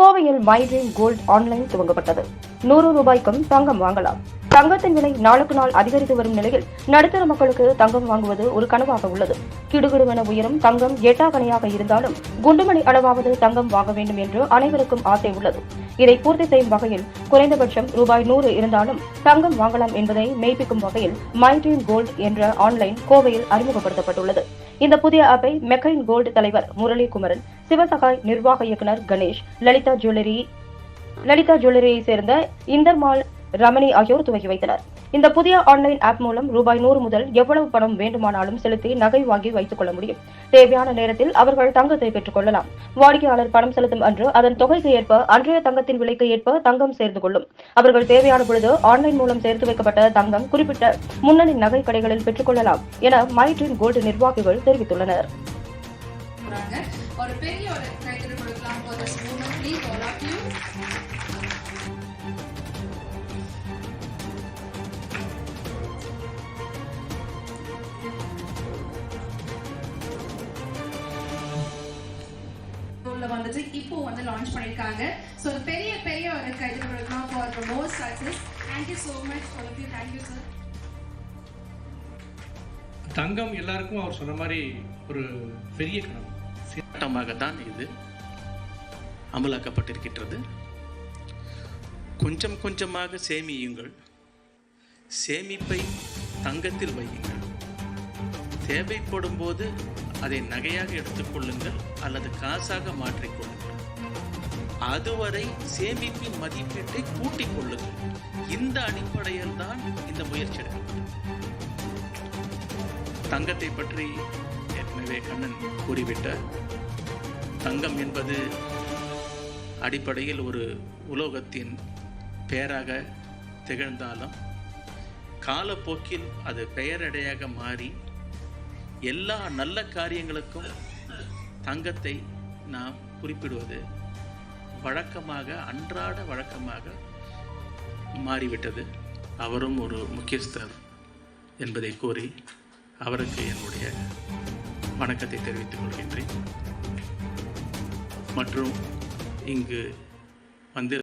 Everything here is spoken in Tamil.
கோவையில் மைட்ரீம் கோல்ட் ஆன்லைன் துவங்கப்பட்டது. நூறு ரூபாய்க்கும் தங்கம் வாங்கலாம். தங்கத்தின் விலை நாளுக்கு நாள் அதிகரித்து வரும் நிலையில் நடுத்தர மக்களுக்கு தங்கம் வாங்குவது ஒரு கனவாக உள்ளது. கிடுகிடுவென உயரும் தங்கம் எட்டாக்கணையாக இருந்தாலும் குண்டுமணி அளவாவது தங்கம் வாங்க வேண்டும் என்று அனைவருக்கும் ஆசை உள்ளது. இதை பூர்த்தி செய்யும் வகையில் குறைந்தபட்சம் ரூபாய் நூறு இருந்தாலும் தங்கம் வாங்கலாம் என்பதை மெய்ப்பிக்கும் வகையில் மைட்ரீம் கோல்ட் என்ற ஆன்லைன் கோவையில் அறிமுகப்படுத்தப்பட்டுள்ளது. இந்த புதிய ஆப்பை மெக்கைன் கோல்டு தலைவர் முரளி குமரன் சிவசகாய் நிர்வாக இயக்குனர் கணேஷ் லலிதா ஜுவல்லரி லலிதா ஜுவல்லரியை சேர்ந்த இந்தர்மால் ரமணி ஆகியோர் துவக்கி வைத்தனர். இந்த புதிய ஆன்லைன் ஆப் மூலம் ரூபாய் நூறு முதல் எவ்வளவு பணம் வேண்டுமானாலும் செலுத்தி நகை வாங்கி வைத்துக் கொள்ள முடியும். தேவையான நேரத்தில் அவர்கள் தங்கத்தை பெற்றுக் கொள்ளலாம். வாடிக்கையாளர் பணம் செலுத்தும் அன்று அதன் தொகைக்கு ஏற்ப அன்றைய தங்கத்தின் விலைக்கு ஏற்ப தங்கம் சேர்ந்து கொள்ளும். அவர்கள் தேவையான பொழுது ஆன்லைன் மூலம் சேர்த்து வைக்கப்பட்ட தங்கம் குறிப்பிட்ட முன்னணி நகை கடைகளில் பெற்றுக் கொள்ளலாம் என மைட்ரின் கோல்டு நிர்வாகிகள் தெரிவித்துள்ளனர். ஒரு பெரிய ஒரு கைத்தறி கொடுக்கலாம். for உள்ள வந்துட்டு இப்போ வந்து லான்ச் பண்ணிருக்காங்க. ஸோ பெரிய பெரிய ஒரு கைத்தறி கொடுக்கலாம் for more success thank you so much you thank you sir தங்கம் எல்லாருக்கும் அவர் சொன்ன மாதிரி ஒரு பெரிய கனவு. சட்டமாகத்தான் இது. அமலாக்கப்பட்டிருக்கின்றது. கொஞ்சம் கொஞ்சமாக சேமியுங்கள். சேமிப்பை தங்கத்தில் வையுங்கள். தேவைப்படும் போது அதை நகையாக எடுத்துக்கொள்ளுங்கள் அல்லது காசாக மாற்றிக்கொள்ளுங்கள் அதுவரை சேமிப்பின் மதிப்பீட்டை கூட்டிக் கொள்ளுங்கள். இந்த அடிப்படையில் தான் இந்த முயற்சி எடுக்கப்பட்டது. தங்கத்தை பற்றி ஏற்கனவே கண்ணன் கூறிவிட்டார். தங்கம் என்பது அடிப்படையில் ஒரு உலோகத்தின் பெயராக திகழ்ந்தாலும் காலப்போக்கில் அது பெயரடையாக மாறி எல்லா நல்ல காரியங்களுக்கும் தங்கத்தை நாம் குறிப்பிடுவது வழக்கமாக அன்றாட வழக்கமாக மாறிவிட்டது. அவரும் ஒரு முக்கியஸ்தர் என்பதை கூறி அவருக்கு என்னுடைய வணக்கத்தை தெரிவித்துக் கொள்கின்றேன். மற்றும் இங்கு வந்து